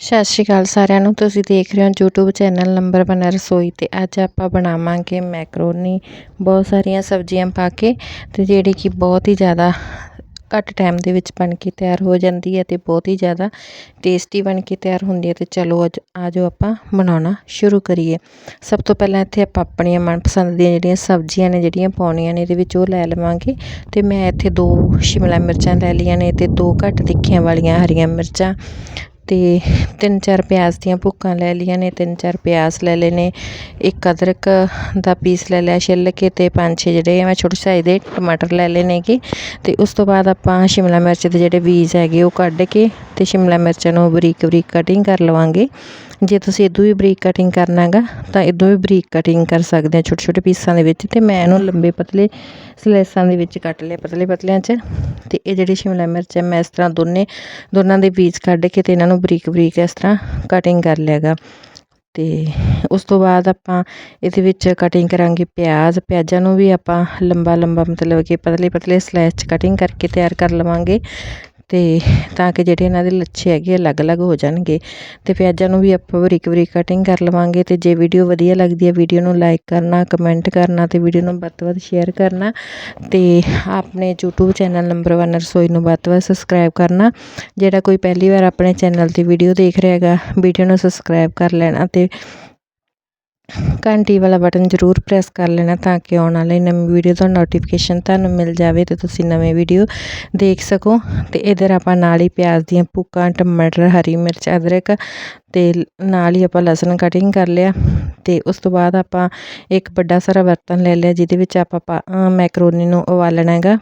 ਸਤਿ ਸ਼੍ਰੀ ਅਕਾਲ ਸਾਰਿਆਂ ਨੂੰ। ਤੁਸੀਂ ਦੇਖ ਰਹੇ ਹੋ YouTube ਚੈਨਲ ਨੰਬਰ 1 ਰਸੋਈ ਤੇ ਅੱਜ ਆਪਾਂ ਬਣਾਵਾਂਗੇ ਮੈਕਰੋਨੀ। ਬਹੁਤ ਸਾਰੀਆਂ ਸਬਜ਼ੀਆਂ ਪਾ ਕੇ ਤੇ ਜਿਹੜੀ ਕਿ ਬਹੁਤ ਹੀ ਜ਼ਿਆਦਾ ਘੱਟ ਟਾਈਮ ਦੇ ਵਿੱਚ ਬਣ ਕੇ ਤਿਆਰ ਹੋ ਜਾਂਦੀ ਹੈ ਤੇ ਬਹੁਤ ਹੀ ਜ਼ਿਆਦਾ ਟੇਸਟੀ ਬਣ ਕੇ ਤਿਆਰ ਹੁੰਦੀ ਹੈ ਤੇ ਚਲੋ ਅੱਜ ਆਜੋ ਆਪਾਂ ਬਣਾਉਣਾ ਸ਼ੁਰੂ ਕਰੀਏ। ਸਭ ਤੋਂ ਪਹਿਲਾਂ ਇੱਥੇ ਆਪਾਂ ਆਪਣੀਆਂ ਮਨਪਸੰਦ ਦੀਆਂ ਜਿਹੜੀਆਂ ਸਬਜ਼ੀਆਂ ਨੇ ਜਿਹੜੀਆਂ ਪਾਉਣੀਆਂ ਨੇ ਇਹਦੇ ਵਿੱਚ ਉਹ ਲੈ ਲਵਾਂਗੇ ਤੇ ਮੈਂ ਇੱਥੇ ਦੋ ਸ਼ਿਮਲਾ ਮਿਰਚਾਂ ਲੈ ਲਈਆਂ ਨੇ ਤੇ ਦੋ ਘੱਟ ਤਿੱਖੀਆਂ ਵਾਲੀਆਂ ਹਰੀਆਂ ਮਿਰਚਾਂ ਅਤੇ ਤਿੰਨ ਚਾਰ ਪਿਆਜ਼ ਦੀਆਂ ਭੁੱਕਾਂ ਲੈ ਲਈਆਂ ਨੇ, ਤਿੰਨ ਚਾਰ ਪਿਆਜ਼ ਲੈ ਲਏ ਨੇ, ਇੱਕ ਅਦਰਕ ਦਾ ਪੀਸ ਲੈ ਲਿਆ ਛਿੱਲ ਕੇ ਅਤੇ ਪੰਜ ਛੇ ਜਿਹੜੇ ਮੈਂ ਛੋਟੇ ਸਾਈਜ਼ ਦੇ ਟਮਾਟਰ ਲੈ ਲਏ ਨੇਗੇ ਅਤੇ ਉਸ ਤੋਂ ਬਾਅਦ ਆਪਾਂ ਸ਼ਿਮਲਾ ਮਿਰਚ ਦੇ ਜਿਹੜੇ ਬੀਜ ਹੈਗੇ ਉਹ ਕੱਢ ਕੇ ਅਤੇ ਸ਼ਿਮਲਾ ਮਿਰਚਾਂ ਨੂੰ ਬਰੀਕ ਬਰੀਕ ਕਟਿੰਗ ਕਰ ਲਵਾਂਗੇ। ਜੇ ਤੁਸੀਂ ਇਦੋਂ ਵੀ ਬਰੀਕ ਕਟਿੰਗ ਕਰਨਾ ਹੈਗਾ, ਤਾਂ ਇਦੋਂ ਵੀ ਬਰੀਕ ਕਟਿੰਗ ਕਰ ਸਕਦੇ ਆ ਛੋਟੇ ਛੋਟੇ ਪੀਸਾਂ ਦੇ ਵਿੱਚ ਤੇ ਮੈਂ ਇਹਨੂੰ ਲੰਬੇ ਪਤਲੇ ਸਲੈਸਾਂ ਦੇ ਵਿੱਚ ਕੱਟ ਲਿਆ ਪਤਲੇ ਪਤਲਿਆਂ 'ਚ ਤੇ ਇਹ ਜਿਹੜੀ ਸ਼ਿਮਲਾ ਮਿਰਚ ਹੈ, ਮੈਂ ਇਸ ਤਰ੍ਹਾਂ ਦੋਨੇ, ਦੋਨਾਂ ਦੇ ਬੀਜ ਕੱਢ ਕੇ ਤੇ ਇਹਨਾਂ ਨੂੰ ਬਰੀਕ ਬਰੀਕ ਇਸ ਤਰ੍ਹਾਂ ਕਟਿੰਗ ਕਰ ਲਿਆਗਾ ਤੇ ਉਸ ਤੋਂ ਬਾਅਦ ਆਪਾਂ ਇਹਦੇ ਵਿੱਚ ਕਟਿੰਗ ਕਰਾਂਗੇ ਪਿਆਜ਼, ਪਿਆਜ਼ਾਂ ਨੂੰ ਵੀ ਆਪਾਂ ਲੰਬਾ ਲੰਬਾ ਮਤਲਬ ਕਿ ਪਤਲੇ ਪਤਲੇ ਸਲਾਈਸ 'ਚ ਕਟਿੰਗ ਕਰਕੇ ਤਿਆਰ ਕਰ ਲਵਾਂਗੇ। ਅਤੇ ਤਾਂ ਕਿ ਜਿਹੜੇ ਇਹਨਾਂ ਦੇ ਲੱਛੇ ਹੈਗੇ ਅਲੱਗ-ਅਲੱਗ ਹੋ ਜਾਣਗੇ। ਅਤੇ ਪਿਆਜ਼ਾਂ ਨੂੰ ਵੀ ਆਪਾਂ ਬਰੀਕ ਬਰੀਕ ਕਟਿੰਗ ਕਰ ਲਵਾਂਗੇ ਅਤੇ ਜੇ ਵੀਡੀਓ ਵਧੀਆ ਲੱਗਦੀ ਹੈ ਵੀਡੀਓ ਨੂੰ ਲਾਈਕ ਕਰਨਾ ਕਮੈਂਟ ਕਰਨਾ ਅਤੇ ਵੀਡੀਓ ਨੂੰ ਵੱਧ ਤੋਂ ਵੱਧ ਸ਼ੇਅਰ ਕਰਨਾ ਅਤੇ ਆਪਣੇ ਯੂਟਿਊਬ ਚੈਨਲ ਨੰਬਰ 1 ਰਸੋਈ ਨੂੰ ਵੱਧ ਤੋਂ ਵੱਧ ਸਬਸਕ੍ਰਾਈਬ ਕਰਨਾ। ਜਿਹੜਾ ਕੋਈ ਪਹਿਲੀ ਵਾਰ ਆਪਣੇ ਚੈਨਲ ਤੇ ਵੀਡੀਓ ਦੇਖ ਰਿਹਾ ਹੈਗਾ ਵੀਡੀਓ ਨੂੰ ਸਬਸਕ੍ਰਾਈਬ ਕਰ ਲੈਣਾ ਅਤੇ ਘੰਟੀ ਵਾਲਾ ਬਟਨ ਜ਼ਰੂਰ ਪ੍ਰੈਸ ਕਰ ਲੈਣਾ ਤਾਂ ਕਿ ਆਉਣ ਵਾਲੀ ਨਵੀਂ ਵੀਡੀਓ ਦਾ ਨੋਟੀਫਿਕੇਸ਼ਨ ਤੁਹਾਨੂੰ ਮਿਲ ਜਾਵੇ ਤੇ ਤੁਸੀਂ ਨਵੇਂ ਵੀਡੀਓ ਦੇਖ ਸਕੋ। ਤੇ ਇਧਰ ਆਪਾਂ ਨਾਲ ਹੀ ਪਿਆਜ਼ ਦੀਆਂ ਭੁੱਕਾਂ, ਟਮਾਟਰ, ਹਰੀ ਮਿਰਚ, ਅਦਰਕ ਤੇ ਨਾਲ ਹੀ ਆਪਾਂ ਲਸਣ ਕਟਿੰਗ ਕਰ ਲਿਆ। ਤੇ ਉਸ ਤੋਂ ਬਾਅਦ ਆਪਾਂ ਇੱਕ ਵੱਡਾ ਸਾਰਾ ਬਰਤਨ ਲੈ ਲਿਆ, ਜਿਹਦੇ ਵਿੱਚ ਆਪਾਂ ਮੈਕਰੋਨੀ ਨੂੰ ਉਬਾਲਣਾ ਹੈਗਾ।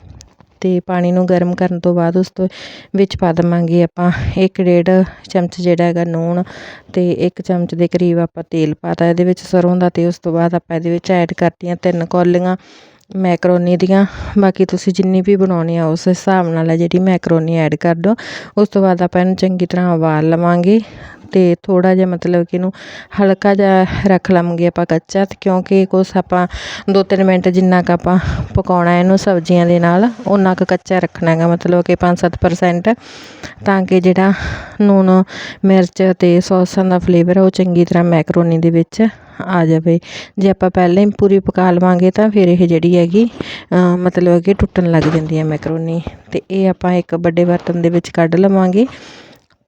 ਅਤੇ ਪਾਣੀ ਨੂੰ ਗਰਮ ਕਰਨ ਤੋਂ ਬਾਅਦ ਉਸ ਤੋਂ ਵਿੱਚ ਪਾ ਦੇਵਾਂਗੇ ਆਪਾਂ ਇੱਕ ਡੇਢ ਚਮਚ ਜਿਹੜਾ ਹੈਗਾ ਨੂਣ ਅਤੇ ਇੱਕ ਚਮਚ ਦੇ ਕਰੀਬ ਆਪਾਂ ਤੇਲ ਪਾਤਾ ਇਹਦੇ ਵਿੱਚ ਸਰ੍ਹੋਂ ਦਾ ਅਤੇ ਉਸ ਤੋਂ ਬਾਅਦ ਆਪਾਂ ਇਹਦੇ ਵਿੱਚ ਐਡ ਕਰਤੀਆਂ ਤਿੰਨ ਕੌਲੀਆਂ ਮੈਕਰੋਨੀ ਦੀਆਂ। ਬਾਕੀ ਤੁਸੀਂ ਜਿੰਨੀ ਵੀ ਬਣਾਉਣੀ ਆ, ਉਸ ਹਿਸਾਬ ਨਾਲ ਹੈ ਜਿਹੜੀ ਮੈਕਰੋਨੀ ਐਡ ਕਰ ਦਿਓ। ਉਸ ਤੋਂ ਬਾਅਦ ਆਪਾਂ ਇਹਨੂੰ ਚੰਗੀ ਤਰ੍ਹਾਂ ਉਬਾਲ ਲਵਾਂਗੇ ਅਤੇ ਥੋੜ੍ਹਾ ਜਿਹਾ ਮਤਲਬ ਕਿ ਇਹਨੂੰ ਹਲਕਾ ਜਿਹਾ ਰੱਖ ਲਵਾਂਗੇ ਆਪਾਂ ਕੱਚਾ ਤੇ ਕਿਉਂਕਿ ਕੁਛ ਆਪਾਂ 2-3 ਮਿੰਟ ਜਿੰਨਾ ਕੁ ਆਪਾਂ ਪਕਾਉਣਾ ਇਹਨੂੰ ਸਬਜ਼ੀਆਂ ਦੇ ਨਾਲ ਉਨਾ ਕੁ ਕੱਚਾ ਰੱਖਣਾ ਹੈਗਾ, ਮਤਲਬ ਕਿ 5-7% ਤਾਂ ਕਿ ਜਿਹੜਾ ਨੂਣ, ਮਿਰਚ ਅਤੇ ਸੌਸਾਂ ਦਾ ਫਲੇਵਰ ਉਹ ਚੰਗੀ ਤਰ੍ਹਾਂ ਮੈਕਰੋਨੀ ਦੇ ਵਿੱਚ ਆ ਜਾਵੇ ਜੇ ਆਪਾਂ ਪਹਿਲਾਂ ਹੀ ਪੂਰੀ ਪਕਾ ਲਵਾਂਗੇ ਤਾਂ ਫਿਰ ਇਹ ਜਿਹੜੀ ਹੈਗੀ ਮਤਲਬ ਕਿ ਟੁੱਟਣ ਲੱਗ ਜਾਂਦੀ ਹੈ ਮੈਕਰੋਨੀ ਤੇ ਇਹ ਆਪਾਂ ਇੱਕ ਵੱਡੇ ਬਰਤਨ ਦੇ ਵਿੱਚ ਕੱਢ ਲਵਾਂਗੇ।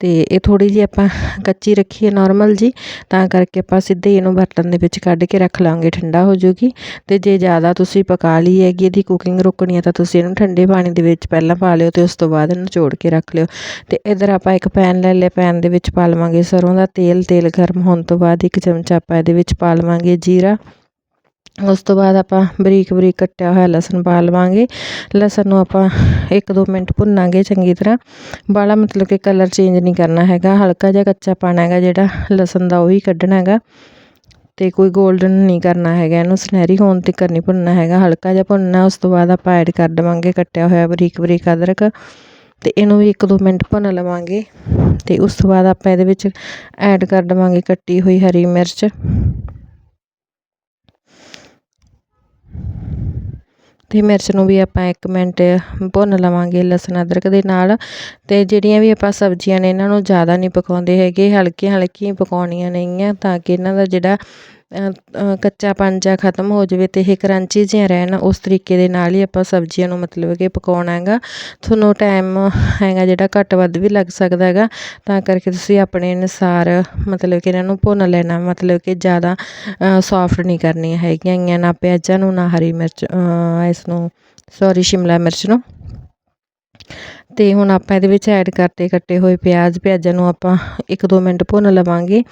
ਅਤੇ ਇਹ ਥੋੜ੍ਹੀ ਜਿਹੀ ਆਪਾਂ ਕੱਚੀ ਰੱਖੀ ਹੈ ਨਾਰਮਲ ਜੀ, ਤਾਂ ਕਰਕੇ ਆਪਾਂ ਸਿੱਧੇ ਇਹਨੂੰ ਬਰਤਨ ਦੇ ਵਿੱਚ ਕੱਢ ਕੇ ਰੱਖ ਲਾਂਗੇ, ਠੰਡਾ ਹੋ ਜੂਗੀ ਅਤੇ ਜੇ ਜ਼ਿਆਦਾ ਤੁਸੀਂ ਪਕਾ ਲਈ ਹੈਗੀ ਇਹਦੀ ਕੁਕਿੰਗ ਰੋਕਣੀ ਹੈ ਤਾਂ ਤੁਸੀਂ ਇਹਨੂੰ ਠੰਡੇ ਪਾਣੀ ਦੇ ਵਿੱਚ ਪਹਿਲਾਂ ਪਾ ਲਿਓ ਅਤੇ ਉਸ ਤੋਂ ਬਾਅਦ ਇਹਨੂੰ ਚੋੜ ਕੇ ਰੱਖ ਲਿਓ। ਅਤੇ ਇਧਰ ਆਪਾਂ ਇੱਕ ਪੈਨ ਲੈ ਲਿਆ ਪੈਨ ਦੇ ਵਿੱਚ ਪਾ ਲਵਾਂਗੇ ਸਰੋਂ ਦਾ ਤੇਲ ਤੇਲ ਗਰਮ ਹੋਣ ਤੋਂ ਬਾਅਦ ਇੱਕ ਚਮਚਾ ਆਪਾਂ ਇਹਦੇ ਵਿੱਚ ਪਾ ਲਵਾਂਗੇ ਜੀਰਾ। ਉਸ ਤੋਂ ਬਾਅਦ ਆਪਾਂ ਬਰੀਕ ਬਰੀਕ ਕੱਟਿਆ ਹੋਇਆ ਲਸਣ ਪਾ ਲਵਾਂਗੇ। ਲਸਣ ਨੂੰ ਆਪਾਂ 1-2 ਮਿੰਟ ਭੁੰਨਾਂਗੇ ਚੰਗੀ ਤਰ੍ਹਾਂ। ਬਾਲਾ ਮਤਲਬ ਕਿ ਕਲਰ ਚੇਂਜ ਨਹੀਂ ਕਰਨਾ ਹੈਗਾ। ਹਲਕਾ ਜਿਹਾ ਕੱਚਾ ਪਾਣਾ ਹੈਗਾ ਜਿਹੜਾ ਲਸਣ ਦਾ ਉਹ ਉਹੀ ਕੱਢਣਾ ਹੈਗਾ। ਤੇ ਕੋਈ 골ਡਨ ਨਹੀਂ ਕਰਨਾ ਹੈਗਾ ਇਹਨੂੰ। ਸੁਨਹਿਰੀ ਹੋਣ ਤੱਕ ਨਹੀਂ ਭੁੰਨਣਾ ਹੈਗਾ। ਹਲਕਾ ਜਿਹਾ ਭੁੰਨਣਾ, ਉਸ ਤੋਂ ਬਾਅਦ ਆਪਾਂ ਐਡ ਕਰ ਦੇਵਾਂਗੇ ਕੱਟਿਆ ਹੋਇਆ ਬਰੀਕ ਬਰੀਕ ਅਦਰਕ। ਤੇ ਇਹਨੂੰ ਵੀ 1-2 ਮਿੰਟ ਭੁੰਨ ਲਵਾਂਗੇ। ਤੇ ਉਸ ਤੋਂ ਬਾਅਦ ਆਪਾਂ ਇਹਦੇ ਵਿੱਚ ਐਡ ਕਰ ਦੇਵਾਂਗੇ ਕੱਟੀ ਹੋਈ ਹਰੀ ਮਿਰਚ। ਅਤੇ ਮਿਰਚ ਨੂੰ ਵੀ ਆਪਾਂ ਇੱਕ ਮਿੰਟ ਭੁੰਨ ਲਵਾਂਗੇ ਲਸਣ ਅਦਰਕ ਦੇ ਨਾਲ। ਅਤੇ ਜਿਹੜੀਆਂ ਵੀ ਆਪਾਂ ਸਬਜ਼ੀਆਂ ਨੇ, ਇਹਨਾਂ ਨੂੰ ਜ਼ਿਆਦਾ ਨਹੀਂ ਪਕਾਉਂਦੇ ਹੈਗੇ ਹਲਕੀਆਂ ਹਲਕੀਆਂ ਪਕਾਉਣੀਆਂ ਨੇਗੀਆਂ ਤਾਂ ਕਿ ਇਹਨਾਂ ਦਾ ਜਿਹੜਾ ਕੱਚਾ ਪੰਜਾ ਖਤਮ ਹੋ ਜਾਵੇ ਅਤੇ ਇਹ ਕਰੰਚੀ ਜਿਹਾ ਰਹਿਣ, ਉਸ ਤਰੀਕੇ ਦੇ ਨਾਲ ਹੀ ਆਪਾਂ ਸਬਜ਼ੀਆਂ ਨੂੰ ਮਤਲਬ ਕਿ ਪਕਾਉਣਾ ਹੈਗਾ। ਤੁਹਾਨੂੰ ਟਾਈਮ ਹੈਗਾ ਜਿਹੜਾ ਘੱਟ ਵੱਧ ਵੀ ਲੱਗ ਸਕਦਾ ਹੈਗਾ, ਤਾਂ ਕਰਕੇ ਤੁਸੀਂ ਆਪਣੇ ਅਨੁਸਾਰ ਮਤਲਬ ਕਿ ਇਹਨਾਂ ਨੂੰ ਭੁੰਨ ਲੈਣਾ, ਮਤਲਬ ਕਿ ਜ਼ਿਆਦਾ ਸੌਫਟ ਨਹੀਂ ਕਰਨੀਆਂ ਹੈਗੀਆਂ ਨਾ ਪਿਆਜ਼ਾਂ ਨੂੰ, ਨਾ ਹਰੀ ਮਿਰਚ ਇਸ ਨੂੰ ਸੌਰੀ ਸ਼ਿਮਲਾ ਮਿਰਚ ਨੂੰ। ਤੇ ਹੁਣ ਆਪਾਂ ਇਹਦੇ ਵਿੱਚ ਐਡ ਕਰਤੇ, ਕੱਟੇ ਹੋਏ ਪਿਆਜ਼, ਪਿਆਜ਼ਾਂ ਨੂੰ ਆਪਾਂ 1-2 ਮਿੰਟ ਭੁੰਨ ਲਵਾਂਗੇ।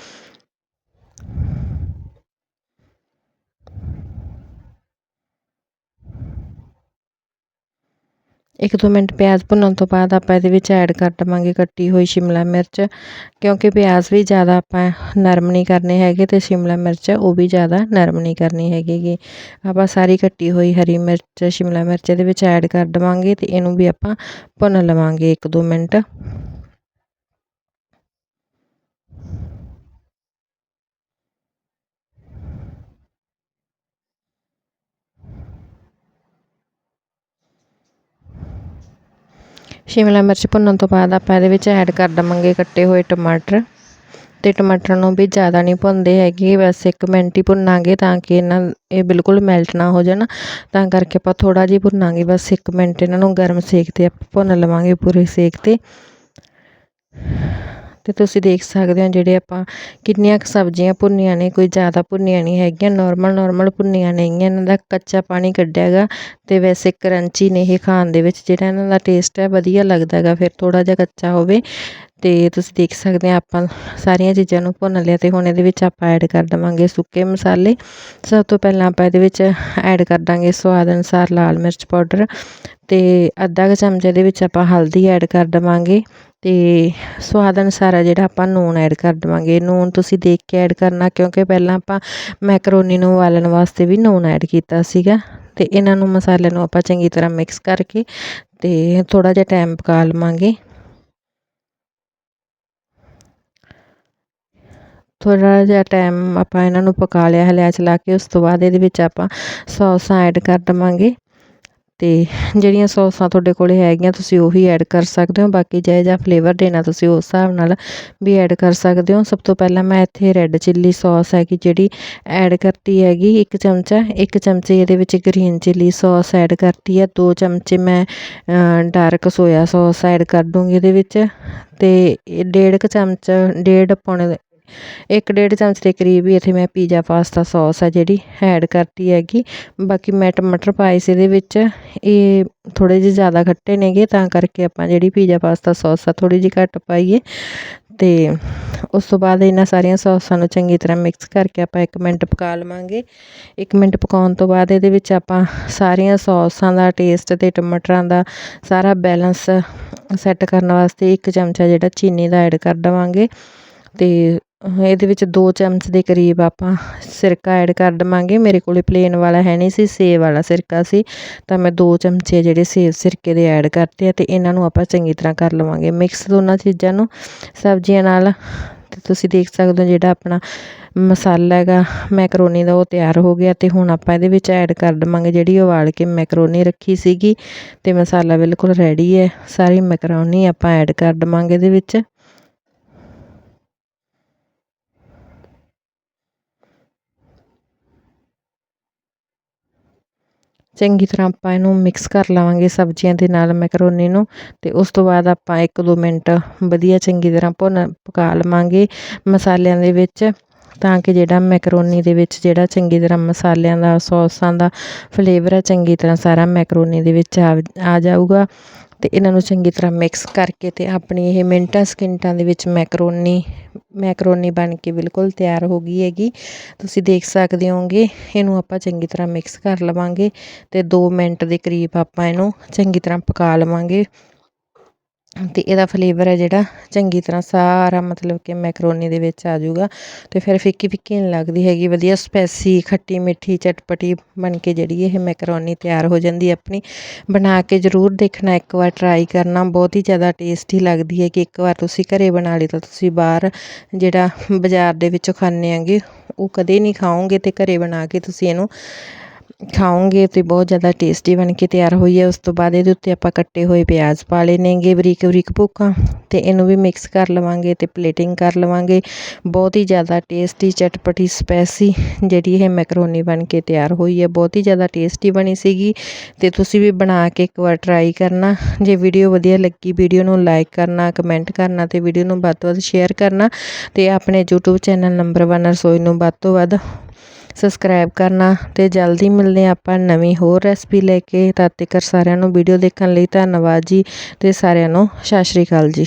ਇੱਕ ਦੋ ਮਿੰਟ ਪਿਆਜ਼ ਭੁੰਨਣ ਤੋਂ ਬਾਅਦ ਆਪਾਂ ਇਹਦੇ ਵਿੱਚ ਐਡ ਕਰ ਦਵਾਂਗੇ ਕੱਟੀ ਹੋਈ ਸ਼ਿਮਲਾ ਮਿਰਚ, ਕਿਉਂਕਿ ਪਿਆਜ਼ ਵੀ ਜ਼ਿਆਦਾ ਆਪਾਂ ਨਰਮ ਨਹੀਂ ਕਰਨੇ ਹੈਗੇ ਤੇ ਸ਼ਿਮਲਾ ਮਿਰਚ ਉਹ ਵੀ ਜ਼ਿਆਦਾ ਨਰਮ ਨਹੀਂ ਕਰਨੀ ਹੈਗੀ ਆਪਾਂ ਸਾਰੀ ਕੱਟੀ ਹੋਈ ਹਰੀ ਮਿਰਚ, ਸ਼ਿਮਲਾ ਮਿਰਚ ਇਹਦੇ ਵਿੱਚ ਐਡ ਕਰ ਦਵਾਂਗੇ ਤੇ ਇਹਨੂੰ ਵੀ ਆਪਾਂ ਭੁੰਨ ਲਵਾਂਗੇ ਇੱਕ ਦੋ ਮਿੰਟ। ਸ਼ਿਮਲਾ ਮਿਰਚ ਭੁੰਨਣ ਤੋਂ ਬਾਅਦ ਆਪਾਂ ਇਹਦੇ ਵਿੱਚ ਐਡ ਕਰ ਦਵਾਂਗੇ ਕੱਟੇ ਹੋਏ ਟਮਾਟਰ। ਤੇ ਟਮਾਟਰ ਨੂੰ ਵੀ ਜ਼ਿਆਦਾ ਨਹੀਂ ਭੁੰਨਦੇ ਹੈਗੇ, ਬਸ ਇੱਕ ਮਿੰਟ ਹੀ ਭੁੰਨਾਂਗੇ ਤਾਂ ਕਿ ਇਹਨਾਂ, ਇਹ ਬਿਲਕੁਲ ਮੈਲਟ ਨਾ ਹੋ ਜਾਣ। ਤਾਂ ਕਰਕੇ ਆਪਾਂ ਥੋੜ੍ਹਾ ਜਿਹਾ ਭੁੰਨਾਂਗੇ, ਬਸ ਇੱਕ ਮਿੰਟ ਇਹਨਾਂ ਨੂੰ ਗਰਮ ਸੇਕ 'ਤੇ ਆਪਾਂ ਭੁੰਨ ਲਵਾਂਗੇ ਪੂਰੇ ਸੇਕ 'ਤੇ। ਤੇ ਤੁਸੀਂ ਦੇਖ ਸਕਦੇ ਹੋ ਜਿਹੜੇ ਆਪਾਂ ਕਿੰਨੀਆਂ ਕੁ ਸਬਜ਼ੀਆਂ ਭੁੰਨੀਆਂ ਨੇ, ਕੋਈ ਜ਼ਿਆਦਾ ਭੁੰਨੀਆਂ ਨਹੀਂ ਹੈਗੀਆਂ ਨਾਰਮਲ ਨਾਰਮਲ ਭੁੰਨੀਆਂ ਨੇਗੀਆਂ ਇਹਨਾਂ ਦਾ ਕੱਚਾ ਪਾਣੀ ਕੱਢਿਆ ਹੈਗਾ ਤੇ ਵੈਸੇ ਕਰੰਚੀ ਨੇ ਇਹ ਖਾਣ ਦੇ ਵਿੱਚ, ਜਿਹੜਾ ਇਹਨਾਂ ਦਾ ਟੇਸਟ ਹੈ ਵਧੀਆ ਲੱਗਦਾ ਹੈਗਾ, ਫਿਰ ਥੋੜਾ ਜਿਹਾ ਕੱਚਾ ਹੋਵੇ ਤੇ ਤੁਸੀਂ ਦੇਖ ਸਕਦੇ ਆ ਆਪਾਂ ਸਾਰੀਆਂ ਚੀਜ਼ਾਂ ਨੂੰ ਭੁੰਨ ਲਿਆ ਤੇ ਹੁਣ ਇਹਦੇ ਵਿੱਚ ਆਪਾਂ ਐਡ ਕਰ ਦਵਾਂਗੇ ਸੁੱਕੇ ਮਸਾਲੇ। ਸਭ ਤੋਂ ਪਹਿਲਾਂ ਆਪਾਂ ਇਹਦੇ ਵਿੱਚ ਐਡ ਕਰ ਦਾਂਗੇ ਸਵਾਦ ਅਨੁਸਾਰ ਲਾਲ ਮਿਰਚ ਪਾਊਡਰ ਅਤੇ ਅੱਧਾ ਕੁ ਚਮਚੇ ਦੇ ਵਿੱਚ ਆਪਾਂ ਹਲਦੀ ਐਡ ਕਰ ਦੇਵਾਂਗੇ ਅਤੇ ਸਵਾਦ ਅਨੁਸਾਰ ਆ ਜਿਹੜਾ ਆਪਾਂ ਨੂਣ ਐਡ ਕਰ ਦੇਵਾਂਗੇ। ਨੂਣ ਤੁਸੀਂ ਦੇਖ ਕੇ ਐਡ ਕਰਨਾ ਕਿਉਂਕਿ ਪਹਿਲਾਂ ਆਪਾਂ ਮੈਕਰੋਨੀ ਨੂੰ ਉਬਾਲਣ ਵਾਸਤੇ ਵੀ ਨੂਣ ਐਡ ਕੀਤਾ ਸੀਗਾ ਅਤੇ ਇਹਨਾਂ ਨੂੰ ਮਸਾਲੇ ਨੂੰ ਆਪਾਂ ਚੰਗੀ ਤਰ੍ਹਾਂ ਮਿਕਸ ਕਰਕੇ ਅਤੇ ਥੋੜ੍ਹਾ ਜਿਹਾ ਟਾਈਮ ਪਕਾ ਲਵਾਂਗੇ। ਥੋੜ੍ਹਾ ਜਿਹਾ ਟਾਈਮ ਆਪਾਂ ਇਹਨਾਂ ਨੂੰ ਪਕਾ ਲਿਆ ਹਲਿਆ ਚਲਾ ਕੇ ਉਸ ਤੋਂ ਬਾਅਦ ਇਹਦੇ ਵਿੱਚ ਆਪਾਂ ਸੌਸਾਂ ਐਡ ਕਰ ਦੇਵਾਂਗੇ। ਅਤੇ ਜਿਹੜੀਆਂ ਸੌਸਾਂ ਤੁਹਾਡੇ ਕੋਲ ਹੈਗੀਆਂ, ਤੁਸੀਂ ਉਹੀ ਐਡ ਕਰ ਸਕਦੇ ਹੋ। ਬਾਕੀ ਜਿਹੋ ਜਿਹਾ ਫਲੇਵਰ ਦੇਣਾ, ਤੁਸੀਂ ਉਸ ਹਿਸਾਬ ਨਾਲ ਵੀ ਐਡ ਕਰ ਸਕਦੇ ਹੋ। ਸਭ ਤੋਂ ਪਹਿਲਾਂ ਮੈਂ ਇੱਥੇ ਰੈੱਡ ਚਿੱਲੀ ਸੌਸ ਹੈਗੀ, ਜਿਹੜੀ ਐਡ ਕਰਤੀ ਹੈਗੀ, ਇੱਕ ਚਮਚਾ, ਇੱਕ ਚਮਚੇ ਇਹਦੇ ਵਿੱਚ ਗ੍ਰੀਨ ਚਿੱਲੀ ਸੌਸ ਐਡ ਕਰਤੀ ਹੈ। ਦੋ ਚਮਚੇ ਮੈਂ ਡਾਰਕ ਸੋਇਆ ਸੌਸ ਐਡ ਕਰ ਦੂੰਗੀ ਇਹਦੇ ਵਿੱਚ। ਅਤੇ ਡੇਢ ਕੁ ਚਮਚ, ਡੇਢ ਪੌਣੇ ਇੱਕ ਡੇਢ ਚਮਚ ਦੇ ਕਰੀਬ ਹੀ ਇੱਥੇ ਮੈਂ ਪੀਜ਼ਾ ਪਾਸਤਾ ਸੌਸ ਆ ਜਿਹੜੀ ਐਡ ਕਰਤੀ ਹੈਗੀ। ਬਾਕੀ ਮੈਂ ਟਮਾਟਰ ਪਾਏ ਸੀ ਇਹਦੇ ਵਿੱਚ। ਇਹ ਥੋੜੇ ਜਿਹੇ ਜ਼ਿਆਦਾ ਖੱਟੇ ਨੇਗੇ, ਤਾਂ ਕਰਕੇ ਆਪਾਂ ਜਿਹੜੀ ਪੀਜ਼ਾ ਪਾਸਤਾ ਸੌਸ ਆ ਥੋੜੀ ਜਿਹੀ ਘੱਟ ਪਾਈਏ। ਤੇ ਉਸ ਤੋਂ ਬਾਅਦ ਇਹਨਾਂ ਸਾਰੀਆਂ ਸੌਸਾਂ ਨੂੰ ਚੰਗੀ ਤਰ੍ਹਾਂ ਮਿਕਸ ਕਰਕੇ ਆਪਾਂ 1 ਮਿੰਟ ਪਕਾ ਲਵਾਂਗੇ। 1 ਮਿੰਟ ਪਕਾਉਣ ਤੋਂ ਬਾਅਦ ਇਹਦੇ ਵਿੱਚ ਆਪਾਂ ਸਾਰੀਆਂ ਸੌਸਾਂ ਦਾ ਟੇਸਟ ਤੇ ਟਮਾਟਰਾਂ ਦਾ ਸਾਰਾ ਬੈਲੈਂਸ ਸੈੱਟ ਕਰਨ ਵਾਸਤੇ ਇੱਕ ਚਮਚਾ ਜਿਹੜਾ ਚੀਨੀ ਦਾ ਐਡ ਕਰ ਦਵਾਂਗੇ। ਤੇ ਇਹਦੇ ਵਿੱਚ 2 ਚਮਚ ਦੇ ਕਰੀਬ ਆਪਾਂ ਸਿਰਕਾ ਐਡ ਕਰ ਦਵਾਂਗੇ। ਮੇਰੇ ਕੋਲੇ ਪਲੇਨ ਵਾਲਾ ਹੈ ਨਹੀਂ ਸੀ ਸੇਬ ਵਾਲਾ ਸਿਰਕਾ ਸੀ। ਤਾਂ ਮੈਂ 2 ਚਮਚੇ ਜਿਹੜੇ ਸੇਬ ਸਿਰਕੇ ਦੇ ਐਡ ਕਰਤੇ ਆ ਤੇ ਇਹਨਾਂ ਨੂੰ ਆਪਾਂ ਚੰਗੀ ਤਰ੍ਹਾਂ ਕਰ ਲਵਾਂਗੇ। ਮਿਕਸ ਦੋਨਾਂ ਚੀਜ਼ਾਂ ਨੂੰ ਸਬਜ਼ੀਆਂ ਨਾਲ ਤੇ ਤੁਸੀਂ ਦੇਖ ਸਕਦੇ ਹੋ ਜਿਹੜਾ ਆਪਣਾ ਮਸਾਲਾ ਹੈਗਾ ਮੈਕਰੋਨੀ ਦਾ ਉਹ ਤਿਆਰ ਹੋ ਗਿਆ ਤੇ ਹੁਣ ਆਪਾਂ ਇਹਦੇ ਵਿੱਚ ਐਡ ਕਰ ਦਵਾਂਗੇ ਜਿਹੜੀ ਉਬਾਲ ਕੇ ਮੈਕਰੋਨੀ ਰੱਖੀ ਸੀਗੀ ਤੇ ਮਸਾਲਾ ਬਿਲਕੁਲ ਰੈਡੀ ਹੈ। ਸਾਰੀ ਮੈਕਰੋਨੀ ਆਪਾਂ ਐਡ ਕਰ ਦਵਾਂਗੇ ਇਹਦੇ ਵਿੱਚ। ਚੰਗੀ ਤਰ੍ਹਾਂ ਆਪਾਂ ਇਹਨੂੰ ਮਿਕਸ ਕਰ ਲਵਾਂਗੇ ਸਬਜ਼ੀਆਂ ਦੇ ਨਾਲ ਮੈਕਰੋਨੀ ਨੂੰ ਤੇ ਉਸ ਤੋਂ ਬਾਅਦ ਆਪਾਂ 1-2 ਮਿੰਟ ਵਧੀਆ ਚੰਗੀ ਤਰ੍ਹਾਂ ਭੁੰਨ, ਪਕਾ ਲਵਾਂਗੇ ਮਸਾਲਿਆਂ ਦੇ ਵਿੱਚ ਤਾਂ ਕਿ ਜਿਹੜਾ ਮੈਕਰੋਨੀ ਦੇ ਵਿੱਚ ਜਿਹੜਾ ਚੰਗੀ ਤਰ੍ਹਾਂ ਮਸਾਲਿਆਂ ਦਾ ਸੌਸਾਂ ਦਾ ਫਲੇਵਰ ਹੈ ਚੰਗੀ ਤਰ੍ਹਾਂ ਸਾਰਾ ਮੈਕਰੋਨੀ ਦੇ ਵਿੱਚ ਆ ਜਾਊਗਾ। ਅਤੇ ਇਹਨਾਂ ਨੂੰ ਚੰਗੀ ਤਰ੍ਹਾਂ ਮਿਕਸ ਕਰਕੇ ਅਤੇ ਆਪਣੀ ਇਹ ਮਿੰਟਾਂ ਸਕਿੰਟਾਂ ਦੇ ਵਿੱਚ ਮੈਕਰੋਨੀ ਮੈਕਰੋਨੀ ਬਣ ਕੇ ਬਿਲਕੁਲ ਤਿਆਰ ਹੋ ਗਈ ਹੈਗੀ। ਤੁਸੀਂ ਦੇਖ ਸਕਦੇ ਹੋਗੇ ਇਹਨੂੰ ਆਪਾਂ ਚੰਗੀ ਤਰ੍ਹਾਂ ਮਿਕਸ ਕਰ ਲਵਾਂਗੇ ਅਤੇ ਦੋ ਮਿੰਟ ਦੇ ਕਰੀਬ ਆਪਾਂ ਇਹਨੂੰ ਚੰਗੀ ਤਰ੍ਹਾਂ ਪਕਾ ਲਵਾਂਗੇ। ਅਤੇ ਇਹਦਾ ਫਲੇਵਰ ਹੈ ਜਿਹੜਾ ਚੰਗੀ ਤਰ੍ਹਾਂ ਸਾਰਾ ਮਤਲਬ ਕਿ ਮੈਕਰੋਨੀ ਦੇ ਵਿੱਚ ਆ ਜਾਊਗਾ। ਅਤੇ ਫਿਰ ਫਿੱਕੀ ਫਿੱਕੀ ਨਹੀਂ ਲੱਗਦੀ ਹੈਗੀ, ਵਧੀਆ ਸਪੈਸੀ ਖੱਟੀ ਮਿੱਠੀ, ਚਟਪਟੀ ਬਣ ਕੇ ਜਿਹੜੀ ਇਹ ਮੈਕਰੋਨੀ ਤਿਆਰ ਹੋ ਜਾਂਦੀ ਆਪਣੀ। ਬਣਾ ਕੇ ਜ਼ਰੂਰ ਦੇਖਣਾ, ਇੱਕ ਵਾਰ ਟਰਾਈ ਕਰਨਾ, ਬਹੁਤ ਹੀ ਜ਼ਿਆਦਾ ਟੇਸਟੀ ਲੱਗਦੀ ਹੈ ਕਿ ਇੱਕ ਵਾਰ ਤੁਸੀਂ ਘਰੇ ਬਣਾ ਲਈ ਤਾਂ ਤੁਸੀਂ ਬਾਹਰ ਜਿਹੜਾ ਬਾਜ਼ਾਰ ਦੇ ਵਿੱਚੋਂ ਖਾਂਦੇ ਆਂਗੇ ਉਹ ਕਦੇ ਨਹੀਂ ਖਾਓਗੇ ਤੇ ਘਰੇ ਬਣਾ ਕੇ ਤੁਸੀਂ ਇਹਨੂੰ ਖਾਓਗੇ ਤੇ ਬਹੁਤ ਜ਼ਿਆਦਾ ਟੇਸਟੀ ਬਣ ਕੇ ਤਿਆਰ ਹੋਈ ਹੈ। ਉਸ ਤੋਂ ਬਾਅਦ ਇਹਦੇ ਉੱਤੇ ਆਪਾਂ ਕੱਟੇ ਹੋਏ ਪਿਆਜ਼ ਪਾ ਲੈਣੇਗੇ ਬਰੀਕ ਬਰੀਕ ਭੁੱਕਾਂ ਤੇ ਇਹਨੂੰ ਵੀ ਮਿਕਸ ਕਰ ਲਵਾਂਗੇ ਤੇ ਪਲੇਟਿੰਗ ਕਰ ਲਵਾਂਗੇ। ਬਹੁਤ ਹੀ ਜ਼ਿਆਦਾ ਟੇਸਟੀ ਚਟਪਟੀ ਸਪੈਸੀ ਜਿਹੜੀ ਇਹ ਮੈਕਰੋਨੀ ਬਣ ਕੇ ਤਿਆਰ ਹੋਈ ਹੈ। ਬਹੁਤ ਹੀ ਜ਼ਿਆਦਾ ਟੇਸਟੀ ਬਣੀ ਸੀਗੀ ਤੇ ਤੁਸੀਂ ਵੀ ਬਣਾ ਕੇ ਇੱਕ ਵਾਰ ਟਰਾਈ ਕਰਨਾ। ਜੇ ਵੀਡੀਓ ਵਧੀਆ ਲੱਗੀ ਵੀਡੀਓ ਨੂੰ ਲਾਈਕ ਕਰਨਾ ਕਮੈਂਟ ਕਰਨਾ ਤੇ ਵੀਡੀਓ ਨੂੰ ਵੱਧ ਤੋਂ ਵੱਧ ਸ਼ੇਅਰ ਕਰਨਾ। ਤੇ ਆਪਣੇ YouTube ਚੈਨਲ ਨੰਬਰ 1 ਰਸੋਈ ਨੂੰ ਵੱਧ ਤੋਂ ਵੱਧ ਸਬਸਕ੍ਰਾਈਬ ਕਰਨਾ ਤੇ ਜਲਦੀ ਮਿਲਦੇ ਆਪਾਂ ਨਵੀਂ ਹੋਰ ਰੈਸਪੀ ਲੈ ਕੇ। ਤਦ ਤੱਕ ਸਾਰਿਆਂ ਨੂੰ ਵੀਡੀਓ ਦੇਖਣ ਲਈ ਧੰਨਵਾਦ ਜੀ ਤੇ ਸਾਰਿਆਂ ਨੂੰ ਸਤਿ ਸ਼੍ਰੀ ਅਕਾਲ ਜੀ।